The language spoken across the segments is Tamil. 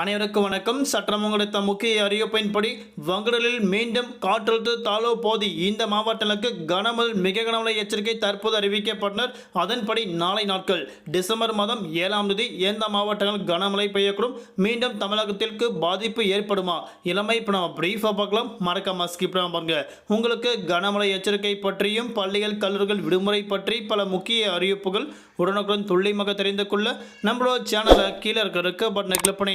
அனைவருக்கும் வணக்கம். சட்டம் கிடைத்த முக்கிய அறிவிப்பின்படி வங்கடலில் மீண்டும் காற்றழுத்த தாழ்வு போதி இந்த மாவட்டங்களுக்கு கனமழை மிக கனமழை எச்சரிக்கை தற்போது அறிவிக்கப்பட்டனர். அதன்படி நாளை நாட்கள் டிசம்பர் மாதம் ஏழாம் தேதி எந்த மாவட்டங்கள் கனமழை பெய்யக்கூடும் மீண்டும் தமிழகத்திற்கு பாதிப்பு ஏற்படுமா? இளமை இப்போ நம்ம பிரீஃபாக பார்க்கலாம். மறக்காம ஸ்கிப் பாருங்க. உங்களுக்கு கனமழை எச்சரிக்கை பற்றியும் பள்ளிகள் கல்லூரிகள் விடுமுறை பற்றி பல முக்கிய அறிவிப்புகள் உடனுக்குடன் துல்லியமாக தெரிந்து கொள்ள நம்மளோட சேனலை கீழே இருக்க இருக்க பட்டனை கிளிக் பண்ணி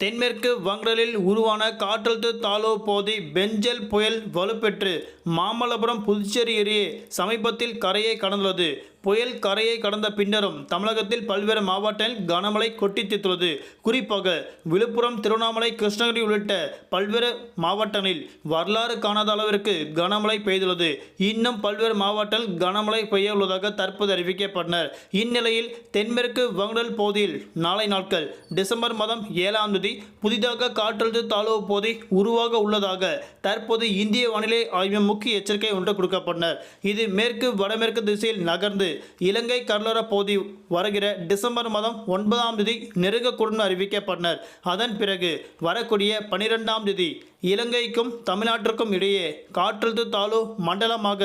தென்மேற்கு வங்கடலில் உருவான காற்றழுத்த தாழ்வு பகுதி பெஞ்சல் புயல் வலுப்பெற்று மாமல்லபுரம் புதுச்சேரி இடையே சமீபத்தில் கரையை கடந்துள்ளது. புயல் கரையை கடந்த பின்னரும் தமிழகத்தில் பல்வேறு மாவட்டங்களில் கனமழை கொட்டி தீர்த்துள்ளது குறிப்பாக விழுப்புரம் திருவண்ணாமலை கிருஷ்ணகிரி உள்ளிட்ட பல்வேறு மாவட்டங்களில் வரலாறு காணாத அளவிற்கு கனமழை பெய்துள்ளது. இன்னும் பல்வேறு மாவட்டங்கள் கனமழை பெய்ய உள்ளதாக தற்போது அறிவிக்கப்பட்டனர். இந்நிலையில் தென்மேற்கு வங்கடல் பகுதியில் நாளை நாட்கள் டிசம்பர் மாதம் ஏழாம் தேதி பகுதி புதிதாக காற்றழுத்த தாழ்வு பகுதி உருவாக உள்ளதாக தற்போது இந்திய வானிலை ஆய்வு முக்கிய எச்சரிக்கை ஒன்று கொடுக்கப்பட்டனர். இது மேற்கு வடமேற்கு திசையில் நகர்ந்து இலங்கை கடலோர பகுதி வருகிற டிசம்பர் மாதம் ஒன்பதாம் தேதி நெருங்கக்கூடும் அறிவிக்கப்பட்டனர். அதன் பிறகு வரக்கூடிய பனிரெண்டாம் தேதி இலங்கைக்கும் தமிழ்நாட்டிற்கும் இடையே காற்றழுத்த தாழ்வு மண்டலமாக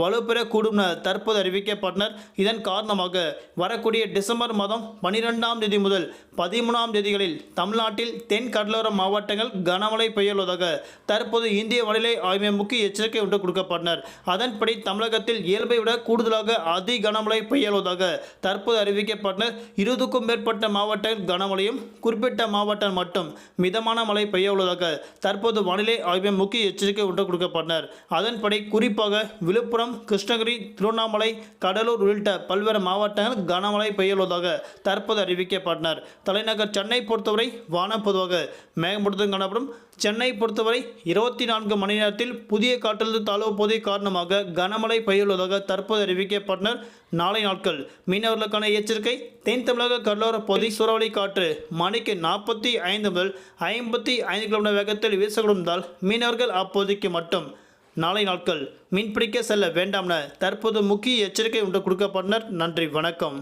வலுப்பெறக்கூடும் என தற்போது அறிவிக்கப்பட்டனர். இதன் காரணமாக வரக்கூடிய டிசம்பர் மாதம் பனிரெண்டாம் தேதி முதல் பதிமூணாம் தேதிகளில் தமிழ்நாட்டில் தென் கடலோர மாவட்டங்கள் கனமழை பெய்யுள்ளதாக தற்போது இந்திய வானிலை ஆய்வு முக்கிய எச்சரிக்கை ஒன்று கொடுக்கப்பட்டனர். அதன்படி தமிழகத்தில் இயல்பை விட கூடுதலாக அதி கனமழை பெய்யுள்ளதாக தற்போது அறிவிக்கப்பட்டனர் இருபதுக்கும் மேற்பட்ட மாவட்டங்கள் கனமழையும் குறிப்பிட்ட மாவட்டம் மட்டும் மிதமான மழை பெய்யுள்ளதாக தற்போது வானிலை ஆய்வு முக்கிய எச்சரிக்கை ஒன்று கொடுக்கப்பட்டனர். அதன்படி குறிப்பாக விழுப்புரம் கிருஷ்ணகிரி திருவண்ணாமலை கடலூர் உள்ளிட்ட பல்வேறு மாவட்டங்கள் கனமழை பெய்யுள்ளதாக தற்போது அறிவிக்கப்பட்டனர். தலைநகர் சென்னை பொறுத்தவரை வான வானம் பொதுவாக மேகமூட்டத்தும் காணப்படும். சென்னை பொறுத்தவரை இருபத்தி நான்கு மணி நேரத்தில் புதிய காற்றழுத்த தாழ்வு பகுதி காரணமாக கனமழை பெய்துள்ளதாக தற்போது அறிவிக்கப்பட்டனர். நாளை நாட்கள் மீனவர்களுக்கான எச்சரிக்கை. தென் தமிழக கடலோர பகுதி சூறாவளி காற்று மணிக்கு நாற்பத்தி ஐந்து முதல் ஐம்பத்தி ஐந்து கிலோமீட்டர் வேகத்தில் வீசக்கூடுவதால் மீனவர்கள் அப்போதைக்கு மட்டும் நாளை நாட்கள் மீன்பிடிக்க செல்ல வேண்டாம் என தற்போது முக்கிய எச்சரிக்கை ஒன்று கொடுக்கப்பட்டனர். நன்றி வணக்கம்.